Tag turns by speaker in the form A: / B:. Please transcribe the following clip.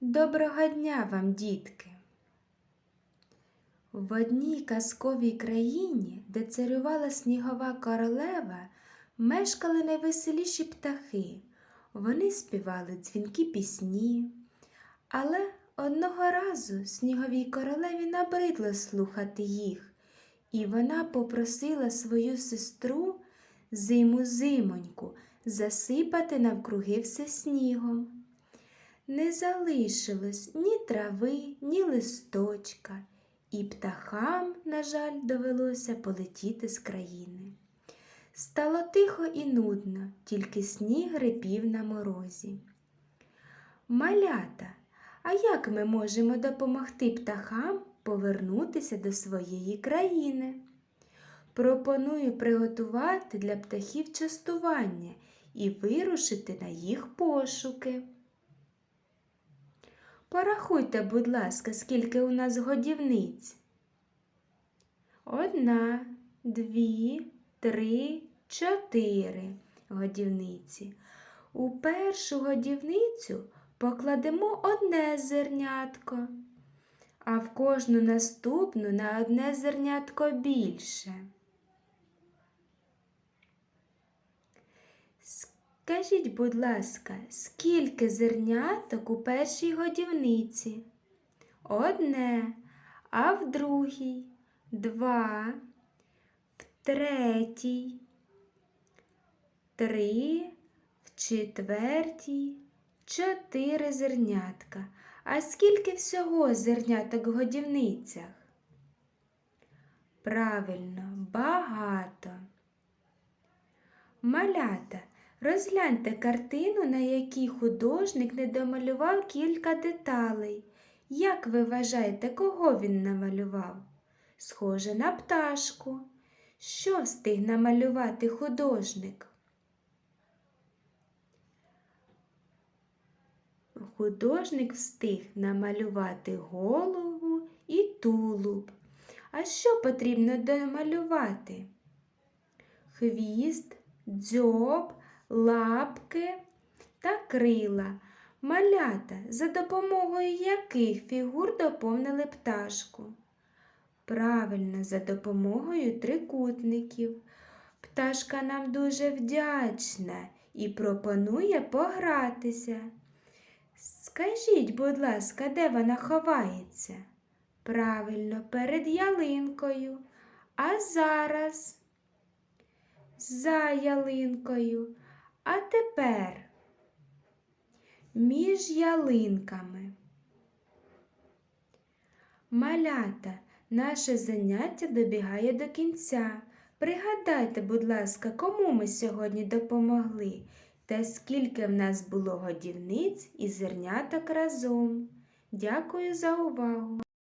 A: Доброго дня вам, дітки! В одній казковій країні, де царювала снігова королева, мешкали найвеселіші птахи. Вони співали дзвінки пісні. Але одного разу сніговій королеві набридло слухати їх, і вона попросила свою сестру зиму зимоньку засипати навкруги все снігом. Не залишилось ні трави, ні листочка, і птахам, на жаль, довелося полетіти з країни. Стало тихо і нудно, тільки сніг репів на морозі. Малята, а як ми можемо допомогти птахам повернутися до своєї країни? Пропоную приготувати для птахів частування і вирушити на їх пошуки. Порахуйте, будь ласка, скільки у нас годівниць. Одна, дві, три, чотири годівниці. У першу годівницю покладемо одне зернятко, а в кожну наступну на одне зернятко більше. Скажіть, будь ласка, скільки зерняток у першій годівниці? Одне, а в другій два, в третій, три, в четвертій, чотири зернятка. А скільки всього зерняток в годівницях? Правильно, багато. Малята, розгляньте картину, на якій художник не домалював кілька деталей. Як ви вважаєте, кого він намалював? Схоже на пташку. Що встиг намалювати художник? Художник встиг намалювати голову і тулуб. А що потрібно домалювати? Хвіст, дзьоб, лапки та крила. Малята, за допомогою яких фігур доповнили пташку? Правильно, за допомогою трикутників. Пташка нам дуже вдячна і пропонує погратися. Скажіть, будь ласка, де вона ховається? Правильно, перед ялинкою. А зараз за ялинкою. А тепер між ялинками. Малята, наше заняття добігає до кінця. Пригадайте, будь ласка, кому ми сьогодні допомогли та скільки в нас було годівниць і зерняток разом. Дякую за увагу!